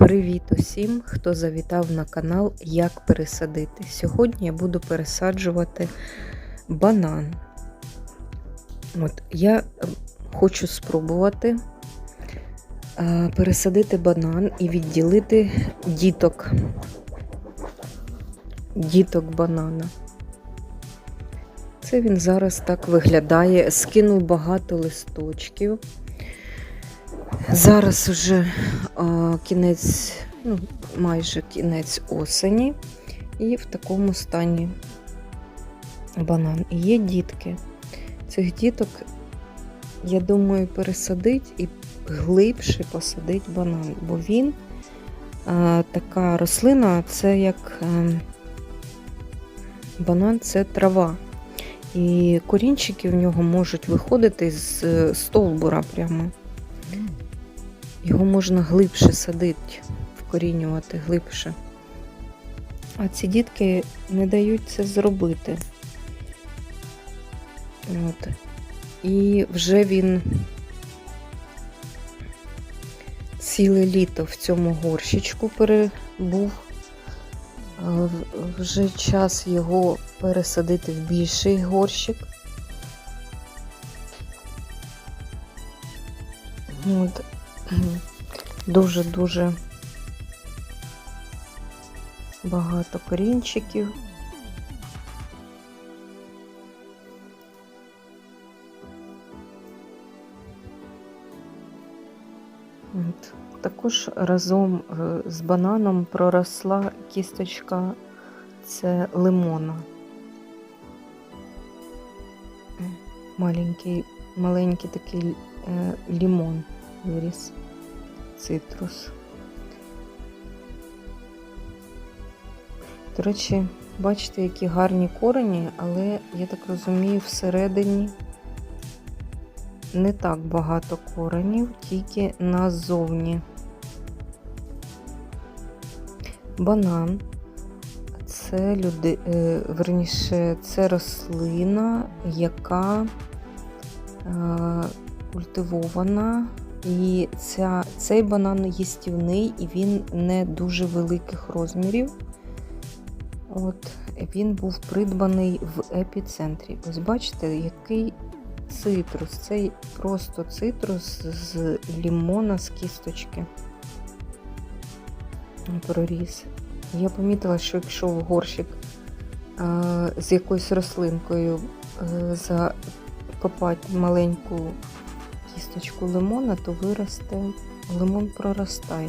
Привіт усім, хто завітав на канал Як пересадити. Сьогодні я буду пересаджувати банан. От, я е, хочу спробувати е, пересадити банан і відділити діток. Діток банана. Це він зараз так виглядає. Скинув багато листочків. Зараз вже а, кінець, ну, майже кінець осені, і в такому стані банан. І є дітки. Цих діток, я думаю, пересадить і глибше посадить банан, бо він а, така рослина, це як а, банан це трава. І корінчики в нього можуть виходити з е, стовбура прямо. Його можна глибше садити, вкорінювати глибше. А ці дітки не дають це зробити. От. І вже він ціле літо в цьому горщичку перебув. Вже час його пересадити в більший горщик. От. Дуже-дуже багато корінчиків. От. Також разом е, з бананом проросла кісточка це лимона. Маленький, маленький такий е, лімон виріс цитрус. До речі, бачите, які гарні корені, але, я так розумію, всередині не так багато коренів, тільки назовні. Банан це люди, е, верніше, це рослина, яка е, культивована і ця, цей банан їстівний, і він не дуже великих розмірів. От, Він був придбаний в епіцентрі. Ось бачите, який цитрус. Це просто цитрус з лімона з кісточки. Проріс. Я помітила, що якщо в горщик а, з якоюсь рослинкою а, закопати маленьку кісточку лимона, то виросте, лимон проростає.